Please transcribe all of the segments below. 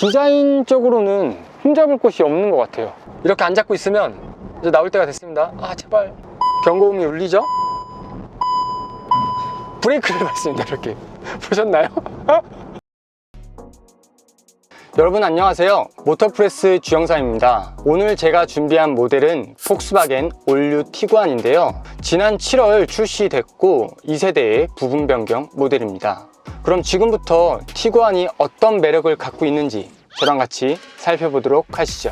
디자인적으로는 흠잡을 곳이 없는 것 같아요. 이렇게 안 잡고 있으면 이제 나올 때가 됐습니다. 아 제발. 경고음이 울리죠? 브레이크를 밟습니다 이렇게. 보셨나요? 여러분 안녕하세요. 모터프레스 주영상입니다. 오늘 제가 준비한 모델은 폭스바겐 올류 티구안인데요. 지난 7월 출시됐고 2세대의 부분 변경 모델입니다 그럼 지금부터 티구안이 어떤 매력을 갖고 있는지 저랑 같이 살펴보도록 하시죠.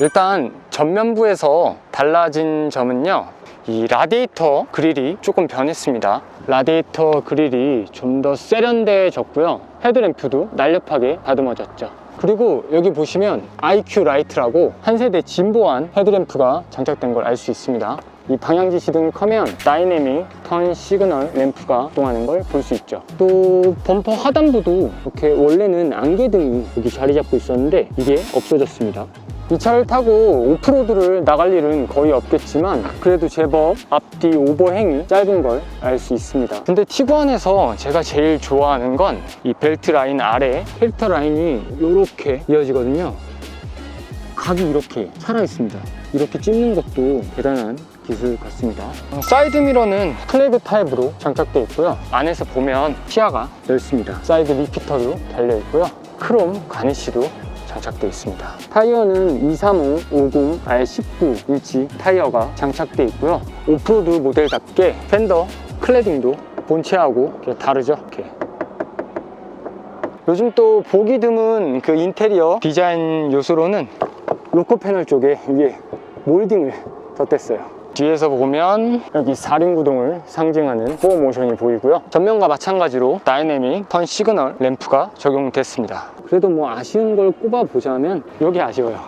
일단 전면부에서 달라진 점은요 이 라디에이터 그릴이 조금 변했습니다. 라디에이터 그릴이 좀 더 세련돼졌고요. 헤드램프도 날렵하게 다듬어졌죠. 그리고 여기 보시면 IQ 라이트라고 한 세대 진보한 헤드램프가 장착된 걸 알 수 있습니다 이 방향 지 시등을 켜면 다이내믹 턴 시그널 램프가 동하는 걸 볼 수 있죠. 또 범퍼 하단부도 이렇게 원래는 안개등이 여기 자리 잡고 있었는데 이게 없어졌습니다. 이 차를 타고 오프로드를 나갈 일은 거의 없겠지만 그래도 제법 앞뒤 오버행이 짧은 걸 알 수 있습니다. 근데 티구안에서 제가 제일 좋아하는 건 이 벨트 라인 아래 필터 라인이 이렇게 이어지거든요. 각이 이렇게 살아 있습니다. 이렇게 찝는 것도 대단한 기술 같습니다. 사이드 미러는 클레드 타입으로 장착되어 있고요. 안에서 보면 시야가 넓습니다. 사이드 리피터도 달려 있고요. 크롬 가니쉬도 장착되어 있습니다. 타이어는 235, 50, R19 인치 타이어가 장착되어 있고요. 오프로드 모델답게 팬더 클래딩도 본체하고 다르죠? 이렇게. 요즘 또 보기 드문 그 인테리어 디자인 요소로는 로커 패널 쪽에 위에 몰딩을 덧댔어요 뒤에서 보면 여기 사륜구동을 상징하는 포 모션이 보이고요. 전면과 마찬가지로 다이내믹 턴 시그널 램프가 적용됐습니다. 그래도 뭐 아쉬운 걸 꼽아보자면 여기 아쉬워요.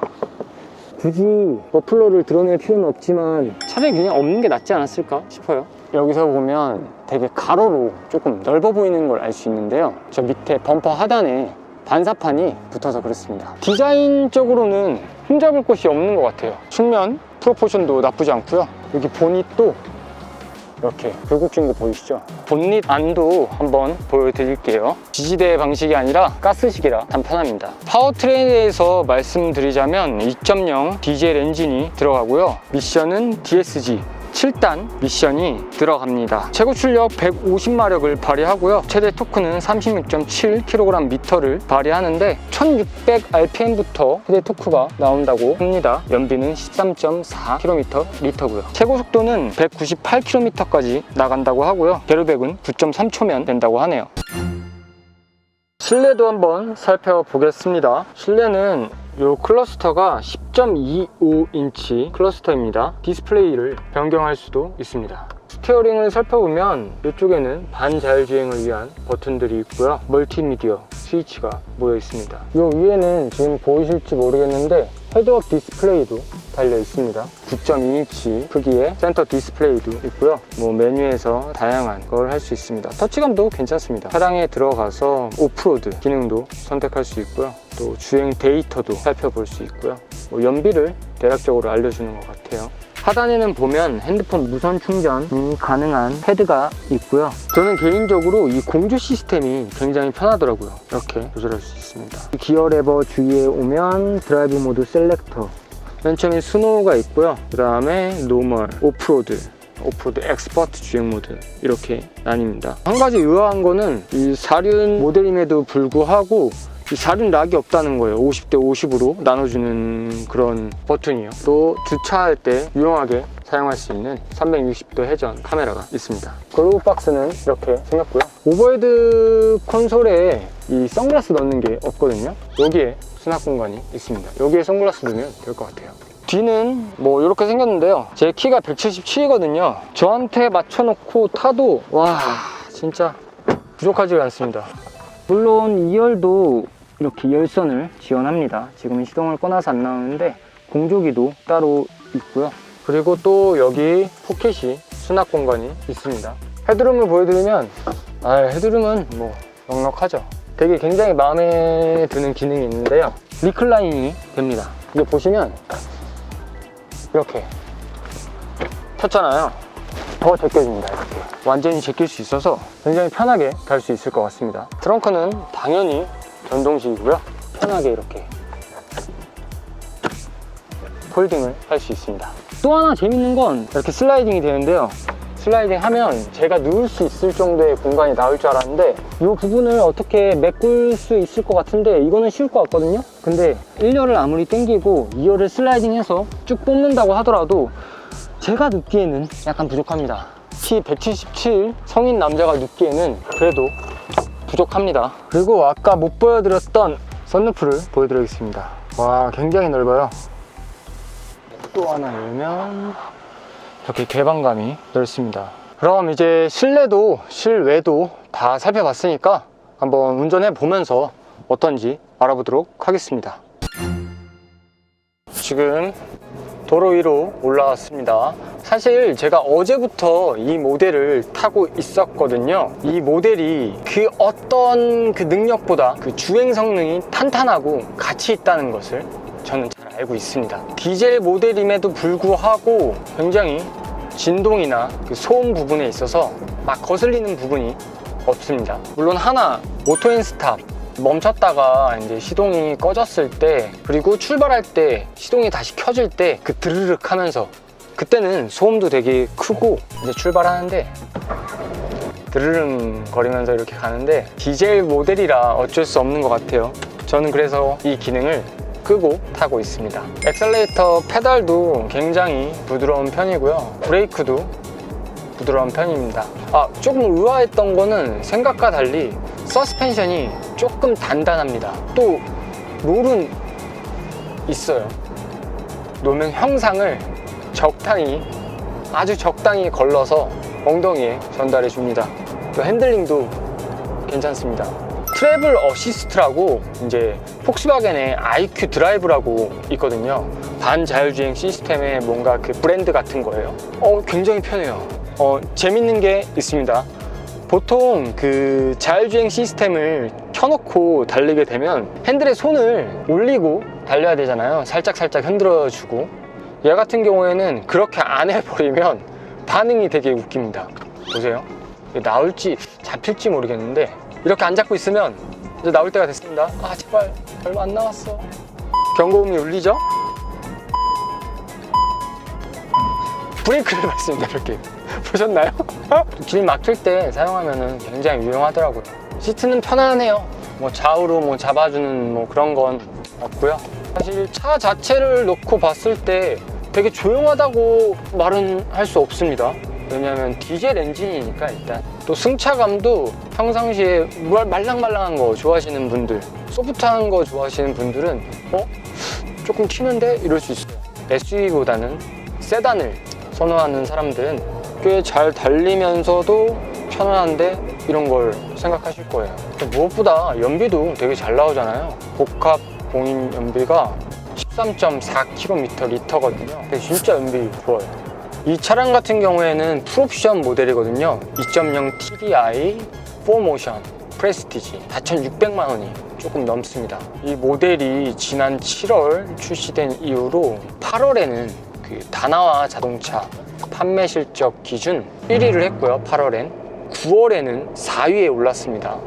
굳이 머플러를 드러낼 필요는 없지만 차라리 그냥 없는 게 낫지 않았을까 싶어요. 여기서 보면 되게 가로로 조금 넓어 보이는 걸 알 수 있는데요. 저 밑에 범퍼 하단에 반사판이 붙어서 그렇습니다. 디자인적으로는 흠잡을 곳이 없는 것 같아요. 측면 프로포션도 나쁘지 않고요 여기 보닛도 이렇게 굴곡진 거 보이시죠? 본닛 안도 한번 보여드릴게요. 지지대 방식이 아니라 가스식이라 단편합니다. 파워트레인에 대해서 말씀드리자면 2.0 디젤 엔진이 들어가고요. 미션은 DSG 7단 미션이 들어갑니다. 최고 출력 150마력을 발휘하고요. 최대 토크는 36.7kgm를 발휘하는데 1600rpm부터 최대 토크가 나온다고 합니다. 연비는 13.4km 리터고요. 최고 속도는 198km까지 나간다고 하고요. 배로백은 9.3초면 된다고 하네요. 실내도 한번 살펴보겠습니다. 실내는 이 클러스터가 10.25인치 클러스터입니다. 디스플레이를 변경할 수도 있습니다. 스티어링을 살펴보면 이쪽에는 반자율주행을 위한 버튼들이 있고요. 멀티미디어 스위치가 모여 있습니다. 이 위에는 지금 보이실지 모르겠는데 헤드업 디스플레이도 달려 있습니다. 9.2인치 크기의 센터 디스플레이도 있고요. 뭐 메뉴에서 다양한 걸 할 수 있습니다. 터치감도 괜찮습니다. 차량에 들어가서 오프로드 기능도 선택할 수 있고요. 또 주행 데이터도 살펴볼 수 있고요. 뭐 연비를 대략적으로 알려주는 것 같아요. 하단에는 보면 핸드폰 무선 충전이 가능한 패드가 있고요. 저는 개인적으로 이 공조 시스템이 굉장히 편하더라고요. 이렇게 조절할 수 있습니다. 기어 레버 주위에 오면 드라이브 모드 셀렉터 맨 처음에 스노우가 있고요. 그 다음에 노멀, 오프로드, 오프로드 엑스퍼트 주행 모드 이렇게 나뉩니다. 한 가지 의아한 거는 이 사륜 모델임에도 불구하고 이 사륜 락이 없다는 거예요. 50대 50으로 나눠주는 그런 버튼이요. 또 주차할 때 유용하게 사용할 수 있는 360도 회전 카메라가 있습니다. 글로브 박스는 이렇게 생겼고요. 오버헤드 콘솔에 이 선글라스 넣는 게 없거든요. 여기에 수납 공간이 있습니다. 여기에 선글라스 넣으면 될 것 같아요. 뒤는 뭐 이렇게 생겼는데요. 제 키가 177이거든요. 저한테 맞춰놓고 타도 와 진짜 부족하지가 않습니다. 물론 2열도 이렇게 열선을 지원합니다. 지금은 시동을 꺼놔서 안 나오는데 공조기도 따로 있고요. 그리고 또 여기 포켓이 수납 공간이 있습니다. 헤드룸을 보여드리면 아, 헤드룸은 뭐 넉넉하죠. 되게 굉장히 마음에 드는 기능이 있는데요. 리클라인이 됩니다. 이게 보시면 이렇게 폈잖아요. 더 제껴집니다. 이렇게 완전히 제낄 수 있어서 굉장히 편하게 갈 수 있을 것 같습니다. 트렁크는 당연히 전동식이고요. 편하게 이렇게 폴딩을 할 수 있습니다. 또 하나 재밌는 건 이렇게 슬라이딩이 되는데요. 슬라이딩 하면 제가 누울 수 있을 정도의 공간이 나올 줄 알았는데 이 부분을 어떻게 메꿀 수 있을 것 같은데 이거는 쉬울 것 같거든요. 근데 1열을 아무리 당기고 2열을 슬라이딩 해서 쭉 뽑는다고 하더라도 제가 눕기에는 약간 부족합니다. 키 177 성인 남자가 눕기에는 그래도 부족합니다. 그리고 아까 못 보여드렸던 썬루프를 보여드리겠습니다. 와, 굉장히 넓어요. 또 하나 열면 이렇게 개방감이 넓습니다. 그럼 이제 실내도 실외도 다 살펴봤으니까 한번 운전해 보면서 어떤지 알아보도록 하겠습니다. 지금 도로 위로 올라왔습니다. 사실 제가 어제부터 이 모델을 타고 있었거든요. 이 모델이 그 어떤 그 능력보다 그 주행 성능이 탄탄하고 가치 있다는 것을 저는 잘 알고 있습니다. 디젤 모델임에도 불구하고 굉장히 진동이나 그 소음 부분에 있어서 막 거슬리는 부분이 없습니다. 물론 하나 오토인 스탑 멈췄다가 이제 시동이 꺼졌을 때 그리고 출발할 때 시동이 다시 켜질 때 그 드르륵 하면서 그때는 소음도 되게 크고 이제 출발하는데 드르릉 거리면서 이렇게 가는데 디젤 모델이라 어쩔 수 없는 것 같아요 저는 그래서 이 기능을 끄고 타고 있습니다. 엑셀레이터 페달도 굉장히 부드러운 편이고요. 브레이크도 부드러운 편입니다. 아 조금 의아했던 거는 생각과 달리 서스펜션이 조금 단단합니다. 또 롤은 있어요. 노면 형상을 적당히 아주 적당히 걸러서 엉덩이에 전달해 줍니다. 또 핸들링도 괜찮습니다 트래블 어시스트라고 이제 폭스바겐의 IQ 드라이브라고 있거든요. 반자율주행 시스템의 뭔가 그 브랜드 같은 거예요. 어 굉장히 편해요. 어 재밌는 게 있습니다. 보통 그 자율주행 시스템을 켜놓고 달리게 되면 핸들에 손을 올리고 달려야 되잖아요. 살짝 살짝 흔들어 주고. 얘 같은 경우에는 그렇게 안 해버리면 반응이 되게 웃깁니다. 보세요. 나올지 잡힐지 모르겠는데 이렇게 안 잡고 있으면 이제 나올 때가 됐습니다. 아 제발 얼마 안 남았어. 경고음이 울리죠? 브레이크를 밟습니다 이렇게. 보셨나요? 길 막힐 때 사용하면 굉장히 유용하더라고요. 시트는 편안해요. 뭐 좌우로 뭐 잡아주는 뭐 그런 건 없고요. 사실 차 자체를 놓고 봤을 때 되게 조용하다고 말은 할 수 없습니다. 왜냐하면 디젤 엔진이니까 일단 또 승차감도 평상시에 뭘 말랑말랑한 거 좋아하시는 분들 소프트한 거 좋아하시는 분들은 어? 조금 튀는데? 이럴 수 있어요. SUV보다는 세단을 선호하는 사람들은 꽤 잘 달리면서도 편안한데? 이런 걸 생각하실 거예요. 무엇보다 연비도 되게 잘 나오잖아요. 복합 공인 연비가 13.4km 리터거든요. 근데 진짜 연비 좋아요 이 차량 같은 경우에는 풀옵션 모델이거든요. 2.0 TDI 4모션 프레스티지 4,600만 원이 조금 넘습니다. 이 모델이 지난 7월 출시된 이후로 8월에는 그 다나와 자동차 판매 실적 기준 1위를 했고요 8월엔. 9월에는 4위에 올랐습니다.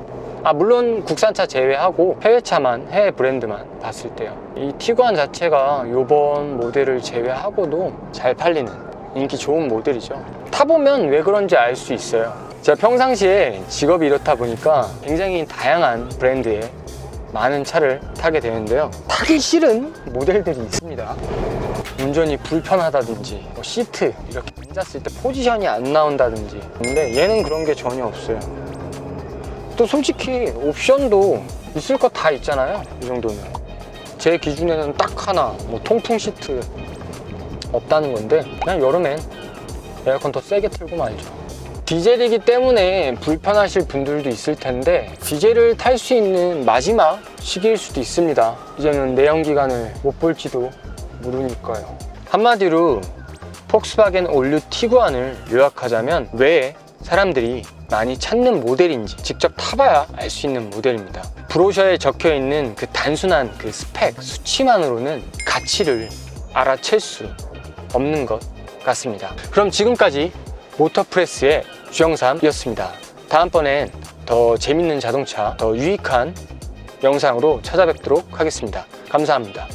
아 물론 국산차 제외하고 해외차만 해외 브랜드만 봤을 때요. 이 티구안 자체가 이번 모델을 제외하고도 잘 팔리는 인기 좋은 모델이죠. 타보면 왜 그런지 알 수 있어요. 제가 평상시에 직업이 이렇다 보니까 굉장히 다양한 브랜드의 많은 차를 타게 되는데요. 타기 싫은 모델들이 있습니다. 운전이 불편하다든지 뭐 시트 이렇게 앉았을 때 포지션이 안 나온다든지. 근데 얘는 그런 게 전혀 없어요. 또 솔직히 옵션도 있을 거다 있잖아요. 이 정도면. 제 기준에는 딱 하나 뭐 통풍 시트 없다는 건데 그냥 여름엔 에어컨 더 세게 틀고 말죠. 디젤이기 때문에 불편하실 분들도 있을 텐데 디젤을 탈 수 있는 마지막 시기일 수도 있습니다. 이제는 내연기관을 못 볼지도 모르니까요. 한마디로 폭스바겐 올류 티구안을 요약하자면 왜 사람들이 많이 찾는 모델인지 직접 타봐야 알 수 있는 모델입니다. 브로셔에 적혀 있는 그 단순한 그 스펙 수치만으로는 가치를 알아챌 수 없는 것 같습니다 그럼 지금까지 모터프레스의 주영삼이었습니다 다음번엔 더 재밌는 자동차 더 유익한 영상으로 찾아뵙도록 하겠습니다. 감사합니다.